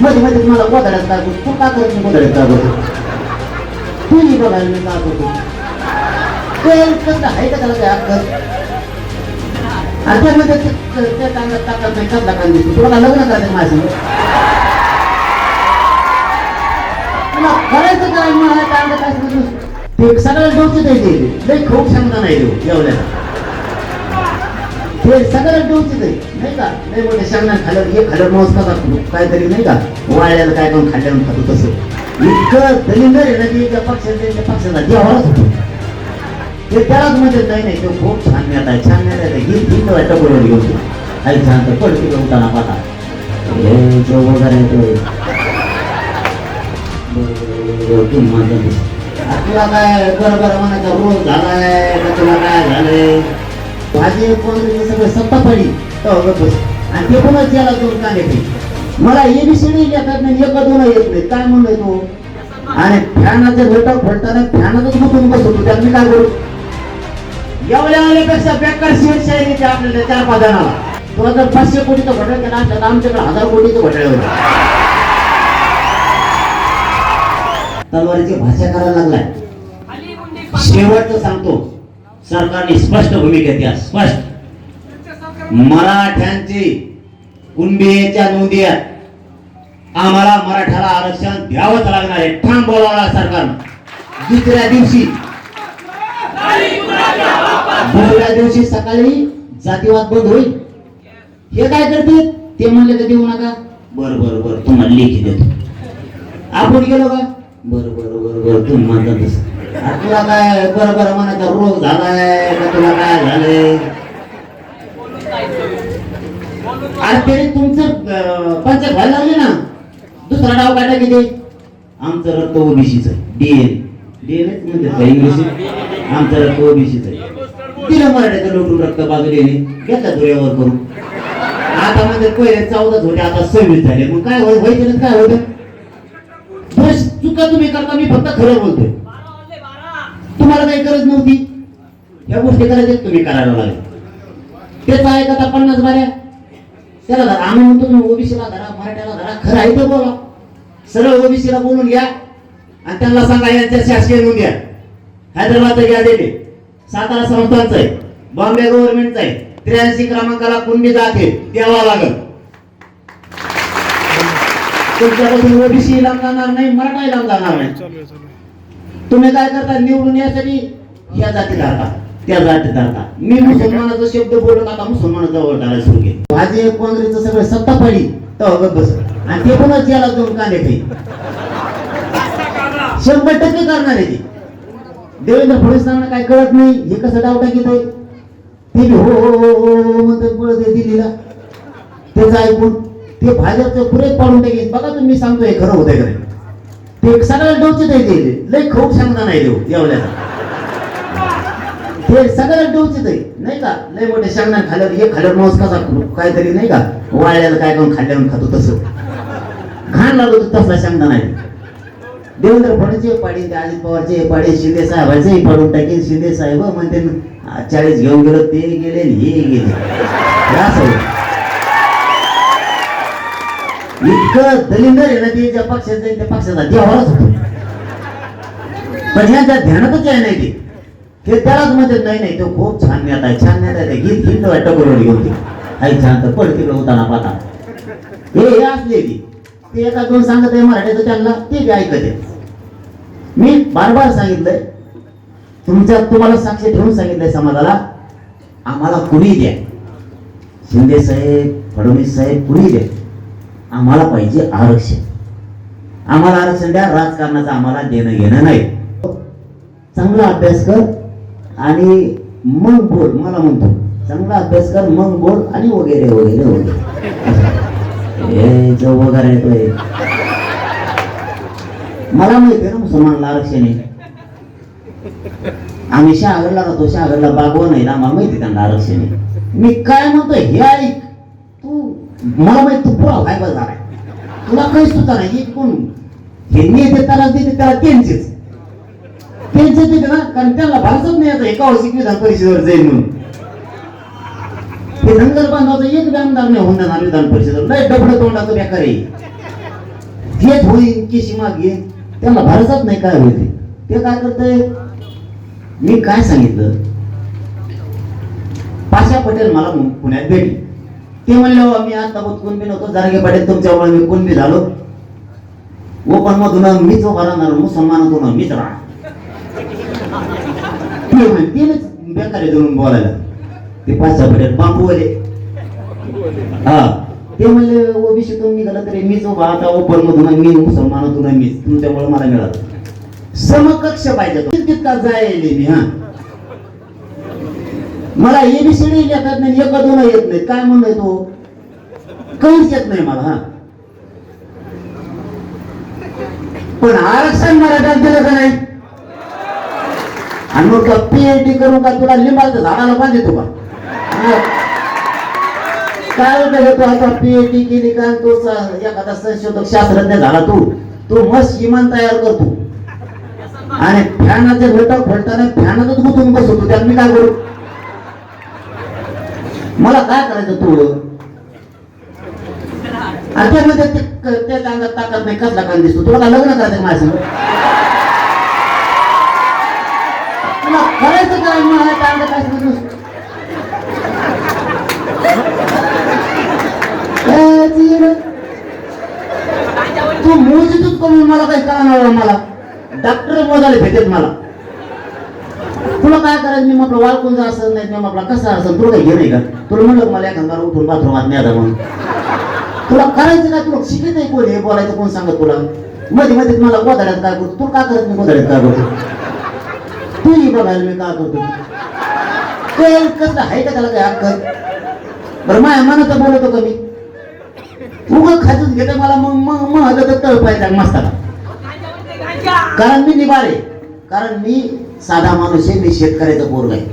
मध्ये मध्ये तुम्हाला गोधड्यात काय करतो तू का करत नाही गोधड्यात काय करतो तुम्ही बघायला मी का करतो ते कसं आहे का त्याला काय अक्कल? आणि त्यामध्ये टाकत नाही कसला कान दिसतो तुला काय लग्न करायचं माझ्या तुला करायचं काय मला डोक्यात खूप क्षमता नाही देऊ जेवल्याला हे सगळं डोक्यात आहे. नाही का? नाही मोठे शांना खाल्लं हे खाल्लं मांस का खातो काहीतरी नाही का? वाळल्याला काय करून खाल्ल्यानं खातो तसं. इतकं दलिंदर आहे ना की त्या पक्षाचे त्या पक्षाचा देवालाच होतो. ते त्यालाच म्हणजे नाही नाही तो खूप छान नेता आहे छान नेता आहे. गीत गीत वाटतं बरोबर घेऊन. तो छान तर पडते उठाना पाहता हे जो वगैरे तो. तुला काय बरं बरं म्हणायचा रोज झालाय का तुला काय झालंय? भाजी कोण सगळं सत्ता पडली तर गप्प हो, बस. आणि ते पुन्हा याला दोन कांदे मला एबीसीडी येतात नाही एक दोन येत नाही. काय म्हणलोय तू? आणि फॅनाचे घटक फडताना फॅनातच बसून बसतो त्यात मी काय करू? एवढ्या आल्यापेक्षा बेकार शिवशाही ते आपल्याला चार पाच जणाला तुला जर पाचशे कोटीचं घटक केला असलं तर आमच्याकडे हजार कोटीचं घटक होतं तलवारीची भाषा करायला लागलाय. शेवटचं सांगतो. सरकारने स्पष्ट भूमिका द्या स्पष्ट. मराठ्यांची कुणबीच्या नोंदी आम्हाला मराठ्याला आरक्षण द्यावंच लागणार आहे. ठाम बोलावला सरकारनं. दुसऱ्या दिवशी दुसऱ्या दिवशी सकाळी जातीवाद बंद होईल. हे काय करते ते म्हणले तर देऊ नका? बर बर बर. तुम्हाला लेखी देतो. आपण गेलो का? बर बर बर बर. तुम्ही म्हणता तसं. तुला काय बरं बरं म्हणायचा रोग झालाय का तुला काय झालंय? अरे तरी तुमचं अं, पंचायत व्हायला लागले ना. दुसरा डाव काढला किती आमचं रक्त ओबीसीच आहे. डीएन डीएनएच म्हणजे इंग्लिश आमचं रक्त ओबीसीच आहे. मराठ्याचं लोटून रक्त बाजूला घेतला दुर्यावर करून. आता म्हणजे पहिले चौदाच होते आता सव्वीस झाले. मग काय होय व्हायचं काय होतं बस चुका तुम्ही करता मी फक्त खरं बोलतोय. तुम्हाला काही गरज नव्हती. ह्या गोष्टी करायच्या तुम्ही करायला लागले. तेच आहे का आता पन्नास बाऱ्या. त्याला धरा आम्ही म्हणतो तुम्ही ओबीसीला धरा मराठ्याला धरा खरं आहे तर बोला. सरळ ओबीसीला बोलून घ्या आणि त्यांना सांगा यांच्या शासकीय नोंद घ्या. हैदराबादचं घ्या दिले सातारा संस्थांचं आहे बॉम्बे गव्हर्नमेंटचं आहे. त्र्याऐंशी क्रमांकाला कुंडी जात आहे द्यावा लागल. तुमच्यापासून ओबीसी लांब जाणार नाही मराठाही लांब जाणार नाही. तुम्ही काय करता? निवडून यासाठी ह्या जाती धरता. त्या जाती धरता. मी मुसलमानाचा शब्द बोलू नका मुसलमानाचा जवळ धरायला सुरू केली. भाजी काँग्रेसचं सगळं सत्ता पडली तर बस. आणि ते पण याला दोन कांदे ते. शंभर टक्के करणार आहे ते. देवेंद्र फडणवीसांना काय कळत नाही? हे कसं डाव आहे आहे? ते हो, हो हो हो हो हो म्हणतात पळत आहे दिल्लीला. त्याचं ऐकून ते भाजपचं पुरेच पाडून टाकेल. बघा तुम्ही सांगतोय खरं होतंय का नाही. ते सगळ्या डोचे आहे ते लय खूप सांगणार नाही देऊ एवढ्याला. ते सगळ्या डोचे आहे नाही का? लय मोठे शेंगणार खाल्लं हे खाल्लं मांस कसा काहीतरी नाही का? वाळल्याला काय करून खाल्ल्यावर खातो तसं. घाण लागतो तसला शेंगदा नाही देवेंद्र फडणवीसचे पाडी ते अजित पवारचे पाडी शिंदे साहेबांचे पाडून टाकेल शिंदे साहेब म्हणते चाळीस घेऊन गेलो ते गेले हे गेले. असं. इतकं दलिंदर आहे ना ते ज्या पक्षाचं आहे त्या पक्षाचा देवालाच होतो. पण ह्यांच्या ध्यानातच आहे नाही ते ते त्यालाच म्हणते नाही नाही तो खूप छान नेता आहे. छान नेता आहे गीत हिंद वाटतं बरोबर होती. आई छान तर पड तिकडे होताना पाता. हे हे असले ती ते एका दोन सांगत आहे मराठीचं त्यांना ते बी ऐकत आहे. मी बार बार सांगितलंय. तुमच्या तुम्हाला साक्ष ठेवून सांगितलंय समाजाला. आम्हाला कुणी द्या? शिंदे साहेब फडणवीस साहेब कुणी द्या? आम्हाला पाहिजे आरक्षण. आम्हाला आरक्षण द्या राजकारणाचं आम्हाला देणं घेणं नाही. चांगला अभ्यास कर आणि मग बोल मला म्हणतो. चांगला अभ्यास कर मग बोल आणि वगैरे वगैरे वगैरे. हे जो वगैरे येतोय. मला माहिती आहे ना मुसलमानला आरक्षण आहे. आम्ही शहागडला राहतो शहागडला बागवा नाही आम्हाला माहिती त्यांना आरक्षण आहे. मी काय म्हणतो हे ऐक. मला माहिती तू पुरा काय बस झालाय तुला काही सुद्धा नाही कोण? हे नेते त्याला देते त्याला त्यांचेच. त्यांचे देते ना कारण त्यांना भारतच नाही आता एका वर्षी विधान परिषदेवर जाईल म्हणून. धनगर एक आमदार नाही होऊन जाणार विधान परिषदेवर. लय डबड तोंडाचं बेकार आहे. हेच होईल की सीमा घे त्याला भरसत नाही काय होईल ते. काय करतंय? मी काय सांगितलं? पाशा पटेल मला पुण्यात भेटली. ते म्हणले "हो, मी आता बहुत कुणबी नव्हतो जारगे पाटील तुमच्यामुळे मी कुणबी झालो. ओपन मधून मीच उभा राहणार मुसलमानातून मीच राहणार. ते म्हणतीलच बेकारी धरून बोलायला. ते पाशा बापू बांबूवाले. हा. ते म्हणले ओबीसी तुम्ही निघाला तरी मीच उभा आता ओपन मधून मी मुसलमानातून मीच तुमच्यामुळे मला मिळालं. समकक्ष पाहिजे तो. तितका जायले मी हा. मला एबीसीडी येतात e, नाही एक दोन येत नाही काय म्हणतोय तो? काहीच येत नाही मला हा. पण आरक्षण मराठ्यात दिलं का नाही? आणि मग पीएचडी करून का तुला लिंबाचं झाडाला पाहिजे का काय होतं तू आता पीएचडी केली का? तो एखादा संशोधक शास्त्रज्ञ झाला तू. तू मस्त विमान तयार करतो. आणि फॅनाचे घटक फलताना फॅनातच गुतून बसवतो त्यात मी काय करू? मला काय करायचं तू? आणि त्यामध्ये ते क- अंगात ताकद नाही कसला कान दिसतो? तुला काय लग्न करायचं माझ्या तुला करायचं काय माझ्या अंगात काय दिसत तू मोजीतच करून मला काही कळणार मला. डॉक्टर मोजायला भेटेल मला. तुला काय करायचं? मी म्हटलं वाळकून असं नाही. मी म्हटलं कसं असं? तुला काही नाही का? तुला म्हणलं मला एखादा उठून बाथरूमात नाही आता म्हणून. तुला करायचं काय तुला शिकत नाही कोण हे? बोलायचं कोण सांगत तुला? मध्ये मध्ये मला गोदाड्यात काय करतो? तू काय करत मी गोदाड्यात काय करतो? तूही बघायला मी काय करतो? काय कसं आहे का त्याला काय हक्क? बरं माया मनात बोलतो का मी? उगं खाजून घेतं मला मग मग मग हजर तर तळ पाहिजे मस्ताला कारण मी निभारे कारण मी साधा माणूस आहे मी शेतकऱ्याचं पोरग आहे.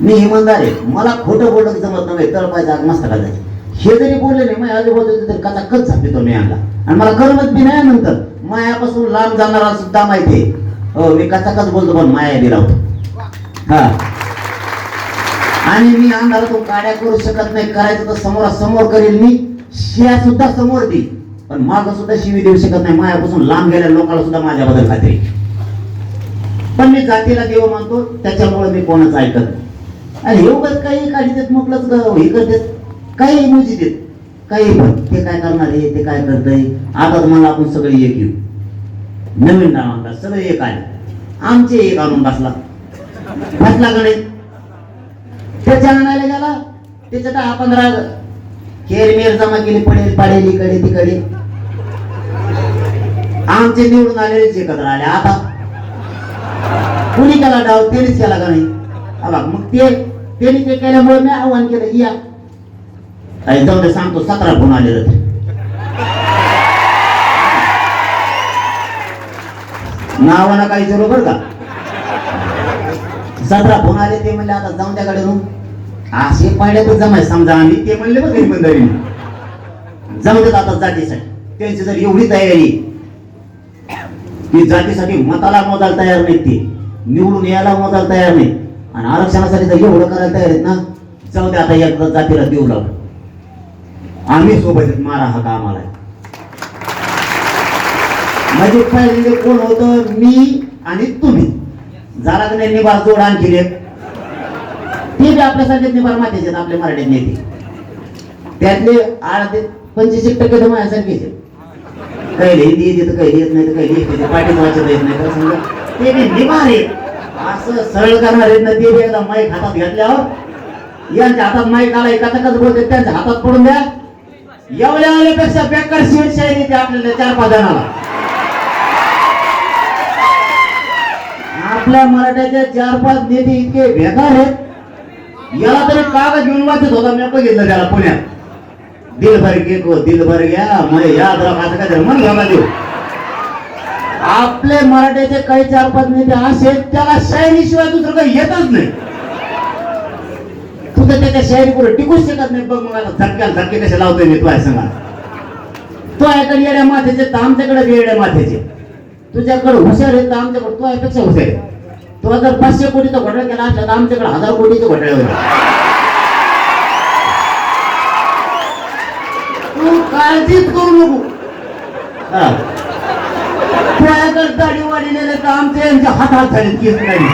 मी इमानदार आहे. मला खोटं बोललं की जमत नव्हे तळ पाहिजे आग मस्त घालायचं हे जरी बोलले नाही माझ्या आजूबाजूचे तरी कचा कच झापितो मी आणला आणि मला करमत बी नाही नंतर. मायापासून लांब जाणारा सुद्धा माहिती आहे. हो मी कसा कच बोलतो पण माया बी राहतो हा. आणि मी अंधारातून काड्या करू शकत नाही करायचं तर समोरासमोर करेल मी. शिया सुद्धा समोर देईल पण माग सुद्धा शिवी देऊ शकत नाही. मायापासून लांब गेल्या लोकांना सुद्धा माझ्याबद्दल खात्री पण मी जातीला देव मानतो त्याच्यामुळे मी कोणाच ऐकत नाही. आणि हे काही काढी देत म्हटलंच ग, हे करतात. काही इमोजी देत. काही पण. ते काय करणार आहे? ते काय करतंय? आता तुम्हाला मला आपण सगळे एक येऊ. नवीन नावांना सगळे एक आले. आमचे एक आणून बसला. बसला गणित त्याच्या आणायला गेला. त्याच्यात दहा पंधरा केरमेर जमा केली पडेल पाडेल इकडे तिकडे. आमचे निवडून आलेलेच एकत्र आले. आता कुणी केला डाव त्यानेच केला का नाही? हा मग ते त्यांनी ते केल्यामुळे मी आव्हान केलं या. आणि जाऊ दे सांगतो सतरा फोन आले जाते नावानं काही विचारू बरं का? सतरा फोन आले ते म्हणले आता जाऊन त्याकडे रूम असे पाड्यातच जमाय समजा आम्ही ते म्हणले बघ इमानदारी जाऊ देत आता जातीसाठी. त्यांची जर एवढी तयारी की जातीसाठी मताला मोजायला तयार नाही ते. निवडून यायला मोजायला तयार नाही. आणि आरक्षणासाठी तर एवढं करायला तयार आहेत ना जाऊ दे आता एक जातीला देऊ लागलो आम्ही सोबत आहेत, मारा हा का आम्हाला म्हणजे पहिले कोण होत? मी आणि तुम्ही. झाला की नाही निभार जोड आणखी एक. ते बी आपल्यासारखेच निभार मातेचे आहेत, आपले मराठीत नेते त्यातले अर्धे पंचवीस टक्के तर माझ्यासारखेच आहेत. काही हिंदी येते तर काही येत नाही तर काही पाठी वाचत येत नाही तर समजा. ते बी निभार असं सरळ करणार आहेत ना ते एकदा माईक हातात घेतल्यावर यांच्या हातात माईक आला एका कच बोलते त्यांच्या हातात पडून द्या. एवढ्या आल्यापेक्षा बेकार शिवशाही ते आपल्याला चार पाच जणाला. आपल्या मराठ्याचे चार पाच नेते इतके बेकार आहेत. याला तरी कागद घेऊन वाचत होता मी बघितलं त्याला पुण्यात. दिल भर घे को हो, दिल भर घ्या मला याद राहा असं काय मन घाला देऊ आपले मराठ्याचे काही चार पाच नेते असे त्याला शायरीशिवाय दुसरं काही येतच नाही. तू तर त्याच्या शायरी पुढे टिकूच शकत नाही. बघ मला आता झटक्याला झटके कसे लावतोय मी तुला सांगा. तो याकडे येड्या माथ्याचे तर आमच्याकडे बी येड्या माथ्याचे तुझ्याकडे हुशार आहे तर आमच्याकडे तो यापेक्षा हुशार आहे. तो जर पाचशे कोटीचा घोटाळा केला असला तर आमच्याकडे हजार कोटीचे घोटाळे होते तू काळजीच करू नको. हा. तुझ्याकडे दाढी वाढलेले तर ते यांच्या हातात झाले केस नाही.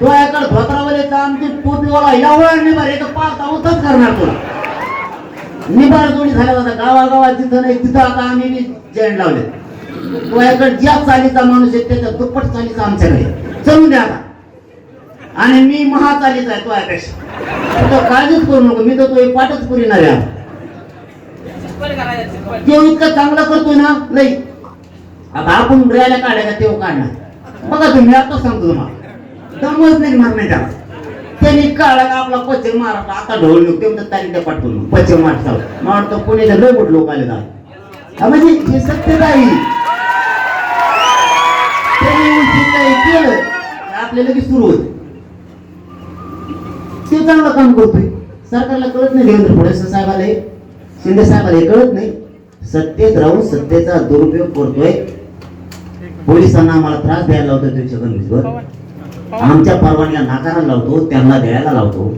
तुझ्याकडे धोत्रावाले तर आमची टोपीवाला एवढा निभार एक पाच होतच करणार तुला. निभार जोडी झाला होता गावागावात जिथं नाही तिथं आता आम्ही बी जैन लावले. तुझ्याकडे ज्या चालीचा माणूस आहे त्याच्या दुप्पट चालीचा आमच्याकडे चलून द्या आता. आणि मी महाचालीचा आहे तुझ्यापेक्षा. तो काळजीच करू नको मी तर तो एक पाठच पुरी आहे. देव इतकं चांगला करतोय ना नाही आता आपण रॅल्या काढायला तेव्हा काढणार. बघा तुम्ही आता सांगतो तुम्हाला. दमच नाही मारणे त्याला. त्यांनी काढा का आपला पश्चिम महाराष्ट्र आता ढोल निघतो म्हणतात तारीख पाठवून. पश्चिम महाराष्ट्रावर मला वाटतं पुण्याच्या लय मोठ लोक आले हा म्हणजे हे सत्य आहे त्यांनी केलं आपल्याला लगेच सुरू होते. ते चांगलं काम करतोय. सरकारला कळत नाही देवेंद्र फडणवीस साहेबाला हे शिंदे साहेबाला हे कळत नाही. सत्तेत राहून सत्तेचा दुरुपयोग करतोय. पोलिसांना आम्हाला त्रास द्यायला लावतो त्यांच्या गणवेशवर आमच्या परवानग्या नाकारायला लावतो त्यांना द्यायला लावतो.